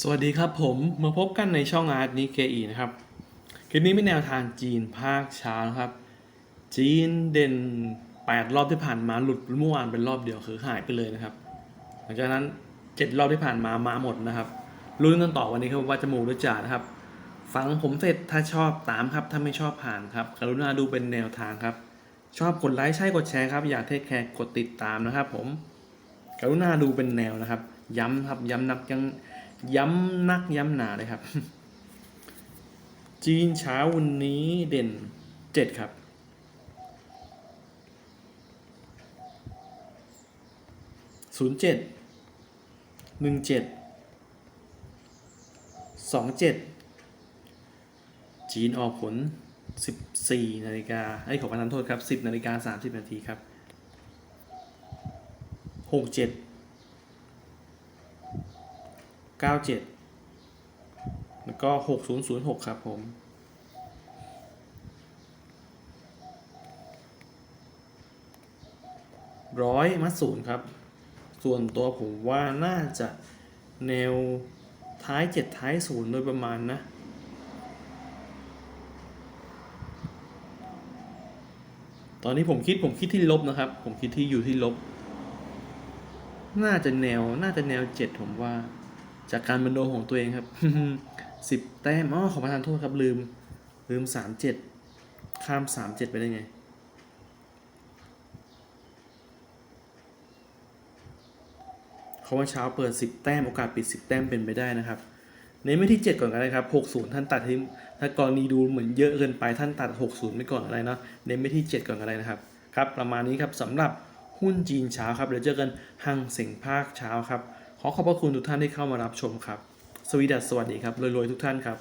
สวัสดีครับผมมาพบกันในช่องอาร์ตนิเกอีนะครับ คลิปนี้เป็นแนวทางจีนภาคเช้านะครับ จีนเด่น 8 รอบที่ผ่านมาหลุดเมื่อวานเป็นรอบเดียวคือหายไปเลยนะครับ หลังจากนั้น 7 รอบที่ผ่านมามาหมดนะครับลุ้นกันต่อวันนี้ครับว่าจะมูหรือจ่านะครับ ฟังผมเสร็จถ้าชอบตามครับถ้าไม่ชอบผ่านครับกรุณาดูเป็นแนวทางครับ ชอบกดไลค์ใช่กดแชร์ครับอยากเทคแคร์กดติดตามนะครับ ผมกรุณาดูเป็นแนวนะครับ ย้ำครับย้ำนักยัง ย้ำนักย้ำหนาเลยครับ จีนเช้าวันนี้เด่นเจ็ดครับ ศูนย์เจ็ด หนึ่งเจ็ด สองเจ็ด จีนออกผลสิบสี่นาฬิกาไอ้ขอประทานโทษครับสิบนาฬิกาสามสิบนาทีครับหกเจ็ด 97 แล้วก็ 6006 ครับผม ร้อยมัดศูนย์ครับ ส่วนตัวผมว่าน่าจะแนวท้าย 7 ท้ายศูนย์โดยประมาณนะตอนนี้ผมคิดผมคิดที่ลบนะครับ ผมคิดที่อยู่ที่ลบ น่าจะแนวน่าจะแนวเจ็ดผมว่า จากการบันโดของตัวเองครับสิบแต้มอ๋อขอประทานโทษครับลืม ลืมสามเจ็ดข้ามสามเจ็ดไปได้ไงเขาว่าเช้าเปิด 10 แต้ม โอกาสปิด 10 แต้มเป็นไปได้นะครับ เน้นไม่ที่ 7 ก่อนก็ได้ครับ 60 ท่านตัดทิ้งถ้ากรณีดูเหมือนเยอะเกินไปท่านตัด 60 ไม่ก่อนอะไรเนาะเน้นไม่ที่ 7 ก่อนก็ได้นะครับครับ ประมาณนี้ครับสำหรับหุ้นจีนเช้าครับเดี๋ยวเจอกันหังเสียงภาคเช้าครับ ขอขอบพระคุณทุกท่านที่เข้ามารับชมครับ สวีดัสสวัสดีครับรวยๆทุกท่านครับ